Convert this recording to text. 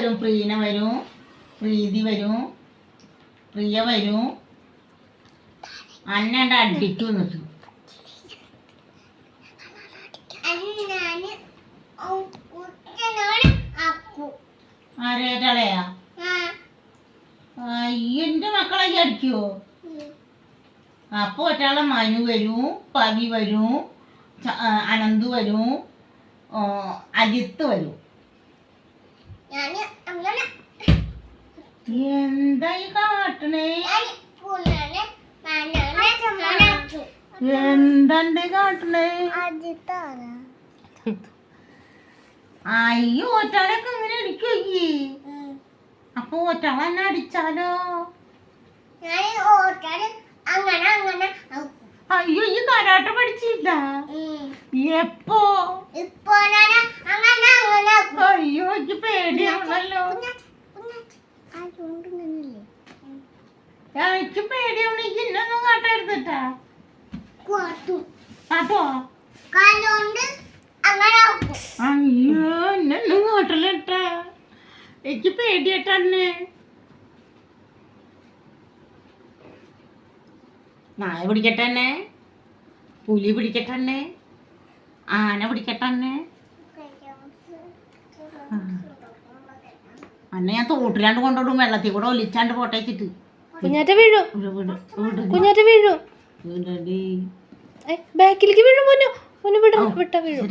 വരും പ്രീന വരും പ്രീതി വരും പ്രിയ വരും. അന്നണ്ട അടിച്ചു നിട്ടു ഞാൻ ഉച്ചനോട് ആക്കൂ ആരേട്ടളയാ ആ അയ്യോ എന്റെ മക്കളെ അടിക്കോ. അപ്പൊ ഒറ്റാളെ മനു വരും പവി വരും അനന്തു വരും അജിത്ത് വരും. ഞാൻ അങ്ങനെ എന്താ ഈ കാട്ടണേ? ഞാൻ പൂനാണ് മാനാണ്. മാനാച്ചു എന്താണ്ട് കാട്ടണേ? ആദ്യത്താണ് അയ്യോ ഒറ്റാളൊക്കെ ഇങ്ങനെ അടിക്കുവയ്യേ അപ്പൊ ഒറ്റാളെ എന്നെ അടിച്ചാലോ. അയ്യോ ഈ കരാട്ട പഠിച്ചില്ല. എപ്പോ? ഇപ്പൊ എനിക്ക് പേടിയാണ് എനിക്ക് ഇന്നൊന്നും. കാട്ടോ. അയ്യോ കാട്ടലട്ടാ. പേടിയട്ടന്നെ നായ പിടിക്കട്ടെ പുലി പിടിക്കട്ടെ ആന പിടിക്കട്ടെ അന്നെ ഞാൻ തോട്ടിലാണ്ട് കൊണ്ടോടും വെള്ളത്തിൽ കൂടെ ഒലിച്ചാണ്ട് പോട്ടേച്ചിട്ട്. കുഞ്ഞാറ്റ വീഴും. കുഞ്ഞാറ്റ വീഴും. ബാക്കിലേക്ക് വീഴും മോനു. മുന്നു വിട വിട്ട വീഴും.